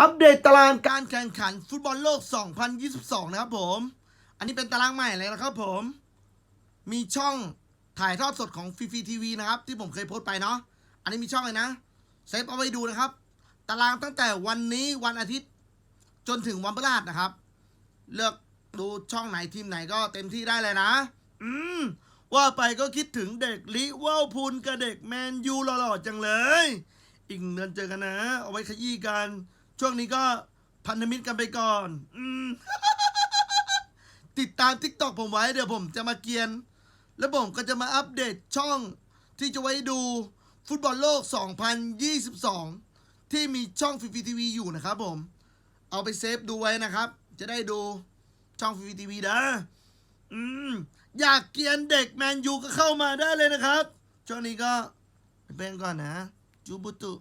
อัปเดตตารางการแข่งขันฟุตบอลโลก 2022 นะครับผม อันนี้เป็นตารางใหม่เลยนะครับผม มีช่องถ่ายทอดสดของฟีฟีทีวีนะครับ ที่ผมเคยโพสต์ไปเนาะ อันนี้มีช่องเลยนะ เซฟเอาไว้ดูนะครับ ตารางตั้งแต่วันนี้วันอาทิตย์ จนถึงวันพฤหัสนะครับ เลือกดูช่องไหนทีมไหนก็เต็มที่ได้เลยนะ อืม ว่าไปก็คิดถึงเด็กลิเวอร์พูลกับเด็กแมนยูหล่อๆจังเลย อีกหนึ่งเดือนเจอกันนะ เอาไว้ขยี้กัน ช่วงนี้ก็พันธมิตรกันไปก่อนอติดตามทิกตอกผมไว้เดี๋ยวผมจะมาเกียน แล้วผมก็จะมาอัปเดตช่องที่จะไว้ดูฟุตบอลโลก 2022 ที่มีช่องฟรีทีวีอยู่นะครับผม เอาไปเซฟดูไว้นะครับ จะได้ดูช่องฟรีทีวีนะอืมอยากเกียนเด็กแมนยูก็เข้ามาได้เลยนะครับ ช่วงนี้ก็ไปเป็นก่อนนะจูบุตุ